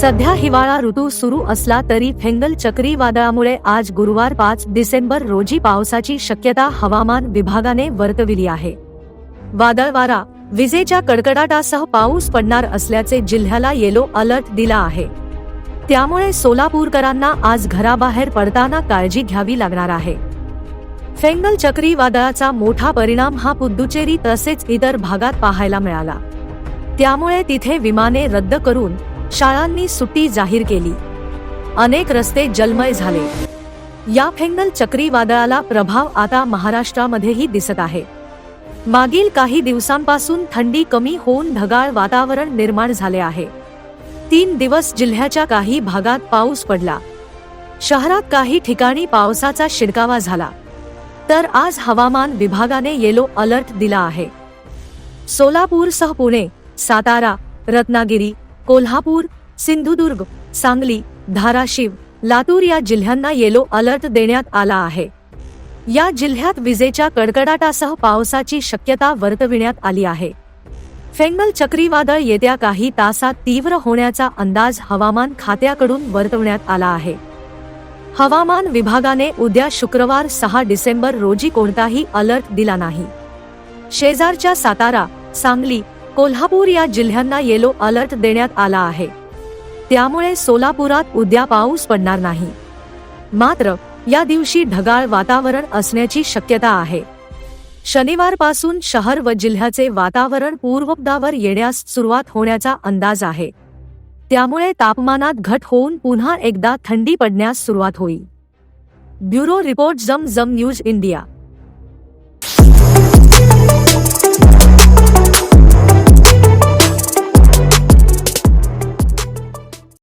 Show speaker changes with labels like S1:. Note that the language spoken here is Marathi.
S1: सध्या हिवाळा ऋतू सुरू असला तरी फेंगल चक्रीवादळामुळे आज गुरुवार पाच डिसेंबर रोजी पावसाची शक्यता हवामान विभागाने वर्तविली आहे. वादळ वारा विजेच्या कडकडाटासह पाऊस पडणार असल्याचे जिल्ह्याला येलो अलर्ट दिला आहे. त्यामुळे सोलापूरकरांना आज घराबाहेर पडताना काळजी घ्यावी लागणार आहे. फेंगल चक्रीवादळाचा मोठा परिणाम हा पुद्दुचेरी तसेच इतर भागात पाहायला मिळाला. त्यामुळे तिथे विमाने रद्द करून शाळांनी सुट्टी जाहीर केली. अनेक रस्ते जलमय झाले. या फेंगल चक्रीवादळाला प्रभाव आता महाराष्ट्रामध्येही दिसत आहे. मागील काही दिवसांपासून थंडी कमी होऊन ढगाळ वातावरण निर्माण झाले आहे. तीन दिवस जिल्ह्याच्या काही भागात पाऊस पडला. शहरात काही ठिकाणी पावसाचा शिडकावा झाला. तर आज हवामान विभागाने येलो अलर्ट दिला आहे. सोलापूरसह पुणे सातारा रत्नागिरी कोल्हापूर सिंधुदुर्ग सांगली धाराशिव लातूर या जिल्ह्यांना येलो अलर्ट देण्यात आला आहे. या जिल्ह्यात विजेच्या कडकडाटासह पावसाची शक्यता वर्तविण्यात आली आहे. फेंगल चक्रीवादळ येत्या काही तासात तीव्र होण्याचा अंदाज हवामान खात्याकडून वर्तवण्यात आला आहे. हवामान विभागाने उद्या शुक्रवार सहा डिसेंबर रोजी कोणताही अलर्ट दिला नाही. शेजारच्या सातारा सांगली कोल्हापूर या जिल्ह्यांना येलो अलर्ट देण्यात आला आहे. त्यामुळे सोलापुरात उद्या पाऊस पडणार नाही. मात्र या दिवशी ढगाळ वातावरण असण्याची शक्यता आहे. शनिवारपासून शहर व जिल्ह्याचे वातावरण पूर्वपदावर येण्यास सुरुवात होण्याचा अंदाज आहे. त्यामुळे तापमानात घट होऊन पुन्हा एकदा थंडी पडण्यास सुरुवात होईल. ब्युरो रिपोर्ट जम जम न्यूज इंडिया.